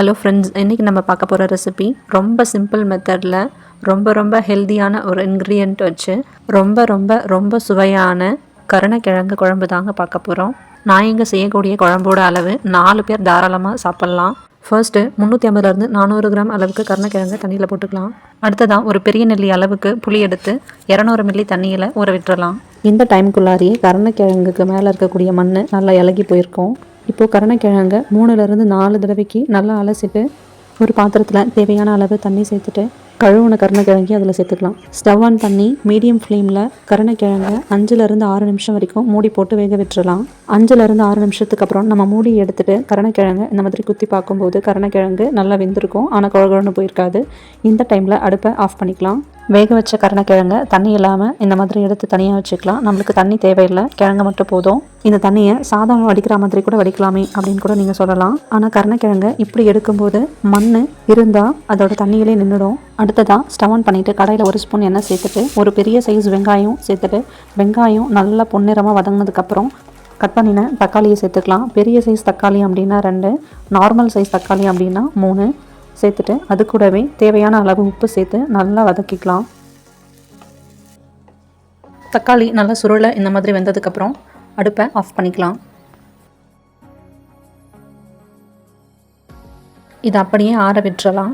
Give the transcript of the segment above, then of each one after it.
Hello friends இன்றைக்கி நம்ம பார்க்க போகிற ரெசிபி ரொம்ப சிம்பிள் மெத்தடில் ரொம்ப ரொம்ப ஹெல்தியான ஒரு இன்க்ரீடியண்ட் வச்சு ரொம்ப ரொம்ப ரொம்ப சுவையான கருணக்கிழங்கு குழம்பு தாங்க பார்க்க போகிறோம் நான் இங்கே செய்யக்கூடிய குழம்போட அளவு நாலு பேர் தாராளமாக சாப்பிட்லாம். ஃபர்ஸ்ட்டு முந்நூற்றி ஐம்பதுலேருந்து நானூறு கிராம் அளவுக்கு கருணக்கிழங்கு தண்ணியில் போட்டுக்கலாம். அடுத்ததான் ஒரு பெரிய நெல்லி அளவுக்கு புளி எடுத்து இரநூறு மில்லி தண்ணியில் ஊற விட்டுறலாம். இந்த டைமுக்குள்ளாரியே கருணக்கிழங்குக்கு மேலே இருக்கக்கூடிய மண் நல்லா இலகி போயிருக்கும். இப்போது கருணக்கிழங்க மூணுலேருந்து நாலு தடவைக்கு நல்லா அலசிட்டு ஒரு பாத்திரத்தில் தேவையான அளவு தண்ணி சேர்த்துட்டு கழுவுன கருணக்கிழங்கி அதில் சேர்த்துக்கலாம். ஸ்டவ் ஆன் பண்ணி மீடியம் ஃப்ளேமில் கருணக்கிழங்க அஞ்சுலேருந்து ஆறு நிமிஷம் வரைக்கும் மூடி போட்டு வேக விட்டுறலாம். அஞ்சுலேருந்து ஆறு நிமிஷத்துக்கு அப்புறம் நம்ம மூடி எடுத்துட்டு கருணக்கிழங்கு இந்த மாதிரி குத்தி பார்க்கும்போது கருணக்கிழங்கு நல்லா வெந்திருக்கும். ஆனால் குழகுழன்னு போயிருக்காது. இந்த டைமில் அடுப்பை ஆஃப் பண்ணிக்கலாம். வேக வச்ச கருணக்கிழங்க தண்ணி இல்லாமல் இந்த மாதிரி எடுத்து தனியாக வச்சுக்கலாம். நம்மளுக்கு தண்ணி தேவையில்லை. கிழங்கு மட்டும் போதும். இந்த தண்ணியை சாதம் வடிக்கிற மாதிரி கூட வடிக்கலாமே அப்படின்னு கூட நீங்கள் சொல்லலாம். ஆனால் கருணக்கிழங்க இப்படி எடுக்கும்போது மண் இருந்தால் அதோட தண்ணியிலே நின்றுடும் அடுத்ததாக ஸ்டவ் ஆன் பண்ணிவிட்டு கடையில் ஒரு ஸ்பூன் எண்ணெய் சேர்த்துட்டு ஒரு பெரிய சைஸ் வெங்காயம் சேர்த்துட்டு வெங்காயம் நல்லா பொன்னிறமாக வதங்கினதுக்கப்புறம் கட் பண்ணின தக்காளியை சேர்த்துக்கலாம். பெரிய சைஸ் தக்காளி அப்படின்னா ரெண்டு நார்மல் சைஸ் தக்காளி அப்படின்னா மூணு சேர்த்துட்டு அது கூடவே தேவையான அளவு உப்பு சேர்த்து நல்லா வதக்கிக்கலாம். தக்காளி நல்லா சுருளை இந்த மாதிரி வெந்ததுக்கப்புறம் அடுப்பை ஆஃப் பண்ணிக்கலாம். இதை அப்படியே ஆற விட்டுறலாம்.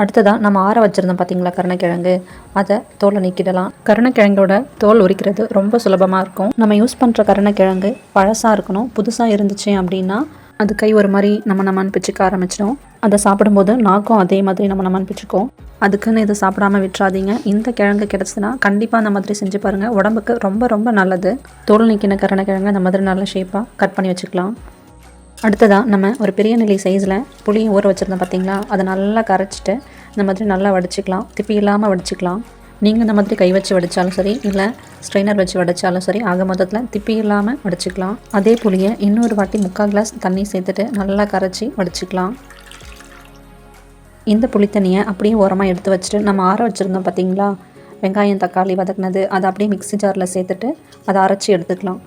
அடுத்ததாக நம்ம ஆற வச்சுருந்தோம் பார்த்தீங்களா கருணக்கிழங்கு? அதை தோலை நீக்கிடலாம். கருணக்கிழங்கோட தோல் உரிக்கிறது ரொம்ப சுலபமாக இருக்கும். நம்ம யூஸ் பண்ணுற கருணக்கிழங்கு பழசாக இருக்கணும் புதுசாக இருந்துச்சு அப்படின்னா அது கை ஒரு மாதிரி நம்ம நம்மன்னு பிச்சுக்க ஆரம்பிச்சிடும். அதை சாப்பிடும்போது நாக்கும் அதே மாதிரி நம்ம நம்மன்னு அதுக்குன்னு இதை சாப்பிடாம விட்டுறாதீங்க. இந்த கிழங்கு கிடச்சிதுன்னா கண்டிப்பாக அந்த மாதிரி செஞ்சு பாருங்கள் உடம்புக்கு ரொம்ப ரொம்ப நல்லது. தோல் நிற்கின கருணக்கிழங்கு அந்த மாதிரி நல்ல ஷேப்பாக கட் பண்ணி வச்சுக்கலாம். அடுத்ததாக நம்ம ஒரு பெரிய நிலை சைஸில் புளியை ஊற வச்சுருந்தோம் பார்த்தீங்களா அதை நல்லா கரைச்சிட்டு இந்த மாதிரி நல்லா வடிச்சிக்கலாம். திப்பி இல்லாமல் வடிச்சிக்கலாம். நீங்கள் இந்த மாதிரி கை வச்சு வடித்தாலும் சரி இல்லை ஸ்ட்ரெயினர் வச்சு வடித்தாலும் சரி ஆக மொத்தத்தில் திப்பி இல்லாமல் வடிச்சிக்கலாம். அதே புளியை இன்னொரு வாட்டி முக்கால் கிளாஸ் தண்ணி சேர்த்துட்டு நல்லா கரைச்சி வடிச்சிக்கலாம். இந்த புளித்தண்ணியை அப்படியே ஓரமாக எடுத்து வச்சுட்டு நம்ம ஆற வச்சுருந்தோம் பார்த்தீங்களா? வெங்காயம் தக்காளி வதக்குனது அதை அப்படியே மிக்ஸி ஜாரில் சேர்த்துட்டு அதை அரைச்சி எடுத்துக்கலாம்.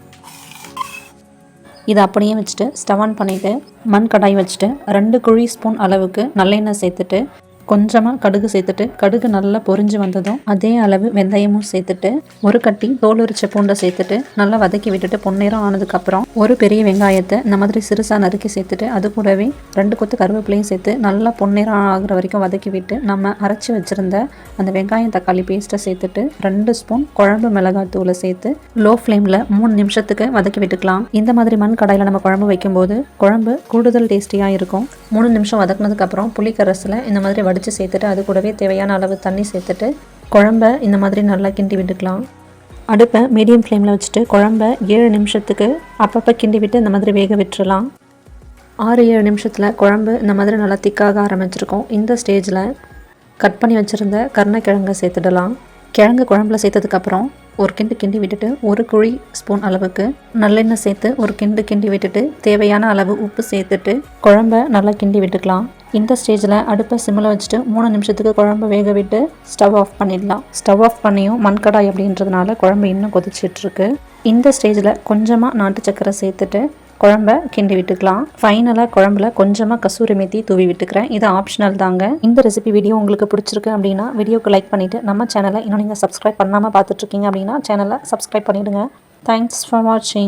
இதை அப்படியே வச்சுட்டு ஸ்டவ் ஆன் பண்ணிவிட்டு மண் கடாய் வச்சுட்டு ரெண்டு குழி ஸ்பூன் அளவுக்கு நல்லெண்ணெய் சேர்த்துட்டு கொஞ்சமாக கடுகு சேர்த்துட்டு கடுகு நல்லா பொரிஞ்சு வந்ததும் அதே அளவு வெந்தயமும் சேர்த்துட்டு ஒரு கட்டி தோல் உரிச்ச பூண்டை சேர்த்துட்டு நல்லா வதக்கி விட்டுட்டு பொன்னேரம் ஆனதுக்கப்புறம் ஒரு பெரிய வெங்காயத்தை இந்த மாதிரி சிறுசாக நறுக்கி சேர்த்துட்டு அது கூடவே ரெண்டு கொத்து கருவேப்பிலையும் சேர்த்து நல்லா பொன்னேரம் ஆகிற வரைக்கும் வதக்கி விட்டு நம்ம அரைச்சி வச்சுருந்த அந்த வெங்காயம் தக்காளி பேஸ்ட்டை சேர்த்துட்டு ரெண்டு ஸ்பூன் குழம்பு மிளகாய் தூளை சேர்த்து லோ ஃப்ளேமில் மூணு நிமிஷத்துக்கு வதக்கி விட்டுக்கலாம். இந்த மாதிரி மண் கடாயில் நம்ம குழம்பு வைக்கும்போது குழம்பு கூடுதல் டேஸ்டியாக இருக்கும். மூணு நிமிஷம் வதக்குனதுக்கப்புறம் புளிக்கரசில் இந்த மாதிரி வடி வடித்து சேர்த்துட்டு அது கூடவே தேவையான அளவு தண்ணி சேர்த்துட்டு குழம்ப இந்த மாதிரி நல்லா கிண்டி விட்டுக்கலாம். அடுப்பை மீடியம் ஃப்ளேமில் வச்சுட்டு குழம்ப ஏழு நிமிஷத்துக்கு அப்பப்போ கிண்டி விட்டு இந்த மாதிரி வேக விட்டுறலாம். ஆறு ஏழு நிமிஷத்தில் குழம்பு இந்த மாதிரி நல்லா திக்காக ஆரம்பிச்சிருக்கோம். இந்த ஸ்டேஜில் கட் பண்ணி வச்சுருந்த கருணக்கிழங்கை சேர்த்துடலாம். கிழங்கு குழம்புல சேர்த்ததுக்கப்புறம் ஒரு கிண்டு கிண்டி விட்டுட்டு ஒரு குழி ஸ்பூன் அளவுக்கு நல்லெண்ணெய் சேர்த்து ஒரு கிண்டு கிண்டி விட்டுட்டு தேவையான அளவு உப்பு சேர்த்துட்டு குழம்ப நல்லா கிண்டி விட்டுக்கலாம். இந்த ஸ்டேஜில் அடுப்பை சிம்மில் வச்சுட்டு மூணு நிமிஷத்துக்கு குழம்பு வேக விட்டு ஸ்டவ் ஆஃப் பண்ணிடலாம். ஸ்டவ் ஆஃப் பண்ணியும் மண்கடாய் அப்படின்றதுனால குழம்பு இன்னும் கொதிச்சிட்ருக்கு. இந்த ஸ்டேஜில் கொஞ்சமாக நாட்டு சக்கரை சேர்த்துட்டு குழம்ப கிண்டி விட்டுக்கலாம். ஃபைனலாக குழம்புல கொஞ்சமாக கசூரி மேத்தி தூவி விட்டுக்கிறேன். இது ஆப்ஷனல் தாங்க. இந்த ரெசிபி வீடியோ உங்களுக்கு பிடிச்சிருக்கு அப்படின்னா வீடியோக்கு லைக் பண்ணிவிட்டு நம்ம சேனலை இன்னும் நீங்கள் சப்ஸ்கிரைப் பண்ணாமல் பார்த்துட்ருக்கீங்க அப்படின்னா சேனலை சப்ஸ்கிரைப் பண்ணிவிடுங்க தேங்க்ஸ் ஃபார் வாட்சிங்